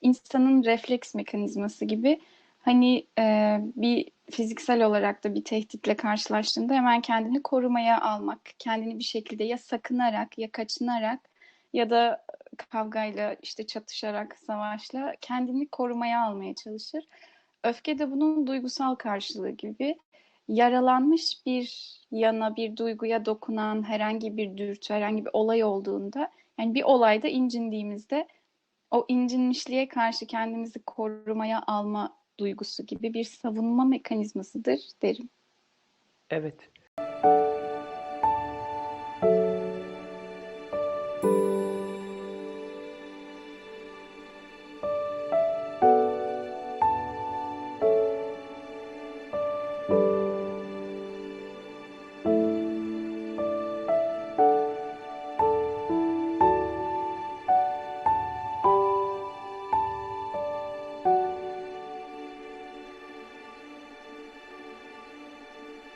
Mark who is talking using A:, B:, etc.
A: insanın refleks mekanizması gibi hani e, bir fiziksel olarak da bir tehditle karşılaştığında hemen kendini korumaya almak, kendini bir şekilde ya sakınarak ya kaçınarak ya da kavgayla işte çatışarak, savaşla kendini korumaya almaya çalışır. Öfke de bunun duygusal karşılığı gibi yaralanmış bir yana, bir duyguya dokunan herhangi bir dürtü, herhangi bir olay olduğunda yani bir olayda incindiğimizde o incinmişliğe karşı kendimizi korumaya alma duygusu gibi bir savunma mekanizmasıdır derim.
B: Evet. thank you